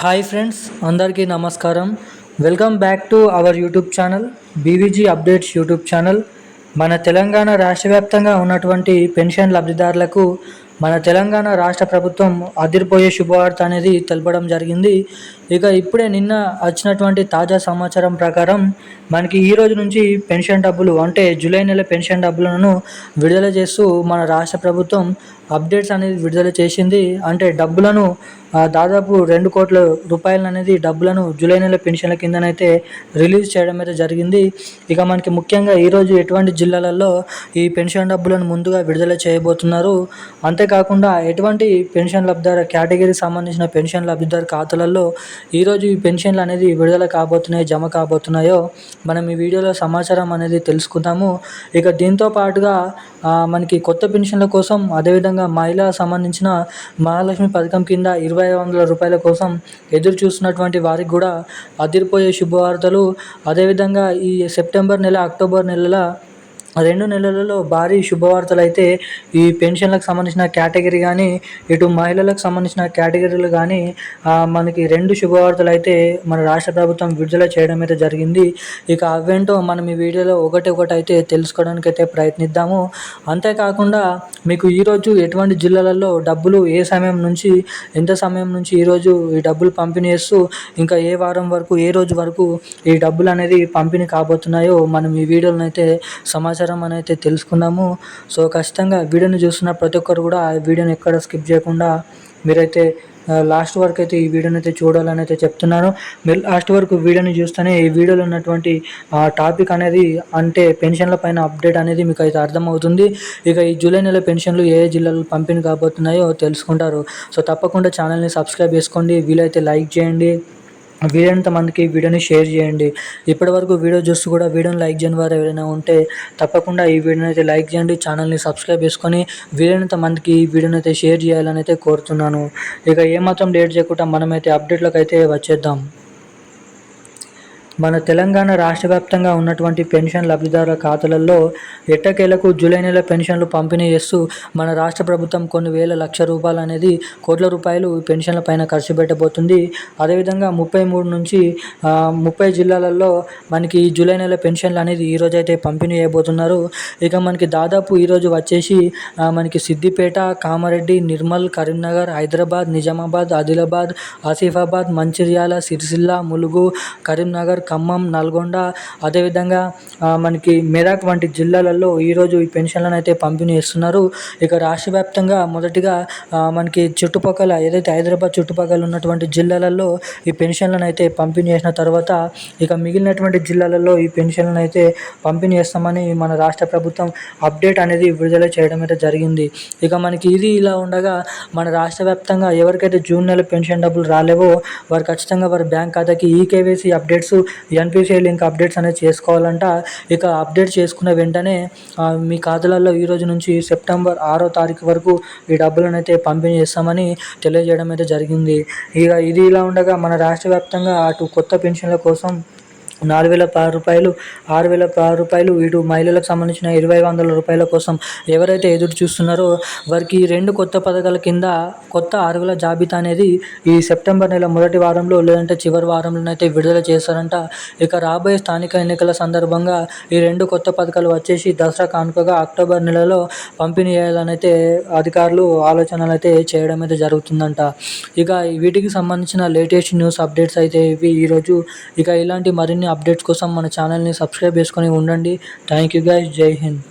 Hi friends అందరికీ నమస్కారం. Welcome back to our YouTube channel B V G updates YouTube channel. మన తెలంగాణ రాష్ట్ర వ్యాప్తంగా ఉన్నటువంటి పెన్షన్ లబ్ధిదారులకు మన తెలంగాణ రాష్ట్ర ప్రభుత్వం అదిరిపోయే శుభవార్త అనేది తెలపడం జరిగింది. ఇక ఇప్పుడే నిన్న వచ్చినటువంటి తాజా సమాచారం ప్రకారం మనకి ఈ రోజు నుంచి పెన్షన్ డబ్బులు అంటే జూలై నెల పెన్షన్ డబ్బులను విడుదల చేస్తూ మన రాష్ట్ర ప్రభుత్వం అప్డేట్స్ అనేది విడుదల చేసింది. అంటే డబ్బులను దాదాపు రెండు కోట్ల రూపాయలు అనేది డబ్బులను జూలై నెల పెన్షన్ల కిందనైతే రిలీజ్ చేయడం అయితే జరిగింది. ఇక మనకి ముఖ్యంగా ఈరోజు ఎటువంటి జిల్లాలలో ఈ పెన్షన్ డబ్బులను ముందుగా విడుదల చేయబోతున్నారు? అంతేకాకుండా ఎటువంటి పెన్షన్ లబ్ధిదారు కేటగిరీకి సంబంధించిన పెన్షన్ లబ్ధిదారు ఖాతాలలో ఈరోజు ఈ పెన్షన్లు అనేది విడుదల కాబోతున్నాయో జమ కాబోతున్నాయో మనం ఈ వీడియోలో సమాచారం అనేది తెలుసుకుందాము. ఇక దీంతో పాటుగా మనకి కొత్త పెన్షన్ల కోసం అదేవిధంగా మహిళా సంబంధించిన మహాలక్ష్మి పథకం కింద ఇరవై వందల రూపాయల కోసం ఎదురు చూస్తున్నటువంటి వారికి కూడా అదిరిపోయే శుభవార్తలు. అదేవిధంగా ఈ సెప్టెంబర్ నెల అక్టోబర్ నెలల రెండు నెలలలో భారీ శుభవార్తలు అయితే ఈ పెన్షన్లకు సంబంధించిన కేటగిరీ కానీ ఇటు మహిళలకు సంబంధించిన కేటగిరీలు కానీ మనకి రెండు శుభవార్తలు అయితే మన రాష్ట్ర ప్రభుత్వం విడుదల చేయడం అయితే జరిగింది. ఇక అవేంటో మనం ఈ వీడియోలో ఒకటి ఒకటి అయితే తెలుసుకోవడానికి అయితే ప్రయత్నిద్దాము. అంతేకాకుండా మీకు ఈరోజు ఎటువంటి జిల్లాలలో డబ్బులు ఏ సమయం నుంచి ఎంత సమయం నుంచి ఈరోజు ఈ డబ్బులు పంపిణీ చేస్తూ ఇంకా ఏ వారం వరకు ఏ రోజు వరకు ఈ డబ్బులు అనేది పంపిణీ కాబోతున్నాయో మనం ఈ వీడియోలను అయితే సమాచారం సమాచారం అయితే తెలుసుకున్నాము. సో ఖచ్చితంగా వీడియోని చూస్తున్న ప్రతి ఒక్కరు కూడా ఆ వీడియోని ఎక్కడ స్కిప్ చేయకుండా మీరైతే లాస్ట్ వరకు అయితే ఈ వీడియోని అయితే చూడాలని అయితే చెప్తున్నాను. మీరు లాస్ట్ వరకు వీడియోని చూస్తేనే ఈ వీడియోలో ఉన్నటువంటి టాపిక్ అనేది అంటే పెన్షన్ల పైన అప్డేట్ అనేది మీకు అయితే అర్థమవుతుంది. ఇక ఈ జూలై నెల పెన్షన్లు ఏ జిల్లాలో పంపిణీ కాబోతున్నాయో తెలుసుకుంటారు. సో తప్పకుండా ఛానల్ని సబ్స్క్రైబ్ చేసుకోండి. వీలైతే లైక్ చేయండి. వీలైనంత మందికి వీడియోని షేర్ చేయండి. ఇప్పటివరకు వీడియో చూస్తూ కూడా వీడియోని లైక్ చేయని వారు ఎవరైనా ఉంటే తప్పకుండా ఈ వీడియోని అయితే లైక్ చేయండి ఛానల్ని సబ్స్క్రైబ్ చేసుకొని వీలైనంత మందికి ఈ వీడియోని అయితే షేర్ చేయాలని అయితే కోరుతున్నాను. ఇక ఏమాత్రం లేట్ చేయకుండా మనమైతే అప్డేట్లకు అయితే వచ్చేద్దాం. మన తెలంగాణ రాష్ట్ర వ్యాప్తంగా ఉన్నటువంటి పెన్షన్ లబ్ధిదారుల ఖాతాలలో ఎట్టకేలకు జూలై నెల పెన్షన్లు పంపిణీ చేస్తూ మన రాష్ట్ర ప్రభుత్వం కొన్ని వేల లక్ష రూపాయలు అనేది కోట్ల రూపాయలు పెన్షన్ల పైన ఖర్చు పెట్టబోతుంది. అదేవిధంగా ముప్పై మూడు నుంచి ముప్పై జిల్లాలలో మనకి జూలై నెల పెన్షన్లు అనేది ఈరోజు అయితే పంపిణీ చేయబోతున్నారు. ఇక మనకి దాదాపు ఈరోజు వచ్చేసి మనకి సిద్దిపేట కామారెడ్డి నిర్మల్ కరీంనగర్ హైదరాబాద్ నిజామాబాద్ ఆదిలాబాద్ ఆసిఫాబాద్ మంచిర్యాల సిరిసిల్ల ములుగు కరీంనగర్ ఖమ్మం నల్గొండ అదేవిధంగా మనకి మెదక్ వంటి జిల్లాలలో ఈరోజు ఈ పెన్షన్లను అయితే పంపిణీ చేస్తున్నారు. ఇక రాష్ట్ర వ్యాప్తంగా మొదటిగా మనకి చుట్టుపక్కల ఏదైతే హైదరాబాద్ చుట్టుపక్కల ఉన్నటువంటి జిల్లాలలో ఈ పెన్షన్లను అయితే పంపిణీ చేసిన తర్వాత ఇక మిగిలినటువంటి జిల్లాలలో ఈ పెన్షన్లను అయితే పంపిణీ చేస్తామని మన రాష్ట్ర ప్రభుత్వం అప్డేట్ అనేది విడుదల చేయడం అయితే జరిగింది. ఇక మనకి ఇది ఇలా ఉండగా మన రాష్ట్ర వ్యాప్తంగా ఎవరికైతే జూన్ నెల పెన్షన్ డబ్బులు రాలేవో వారు ఖచ్చితంగా వారి బ్యాంక్ ఖాతాకి ఈ KYC updates NPCI link updates అనేది చేసుకోవాలంట. ఇక అప్డేట్ చేసుకున్న వెంటనే మీ ఖాతాలలో ఈ రోజు నుంచి సెప్టెంబర్ ఆరో తారీఖు వరకు ఈ డబ్బులను అయితే పంపిణీ చేస్తామని తెలియజేయడం అయితే జరిగింది. ఇక ఇది ఇలా ఉండగా మన రాష్ట్ర వ్యాప్తంగా అటు కొత్త పెన్షన్ల కోసం నాలుగు వేల పది రూపాయలు ఆరు వేల పది రూపాయలు ఇటు మహిళలకు సంబంధించిన ఇరవై వందల రూపాయల కోసం ఎవరైతే ఎదురు చూస్తున్నారో వారికి రెండు కొత్త పథకాల కింద కొత్త అర్హుల జాబితా అనేది ఈ సెప్టెంబర్ నెల మొదటి వారంలో లేదంటే చివరి వారంలోనైతే విడుదల చేస్తారంట ఇక రాబోయే స్థానిక ఎన్నికల సందర్భంగా ఈ రెండు కొత్త పథకాలు వచ్చేసి దసరా కానుకగా అక్టోబర్ నెలలో పంపిణీ చేయాలని అయితే అధికారులు ఆలోచనలు అయితే చేయడం అయితే జరుగుతుందంట. ఇక వీటికి సంబంధించిన లేటెస్ట్ న్యూస్ అప్డేట్స్ అయితే ఇవి ఈరోజు ఇక ఇలాంటి మరిన్ని మరిన్ని అప్డేట్స్ కోసం మన ఛానల్ని సబ్స్క్రైబ్ చేసుకొని ఉండండి. థ్యాంక్ యూ గైస్ జై హింద్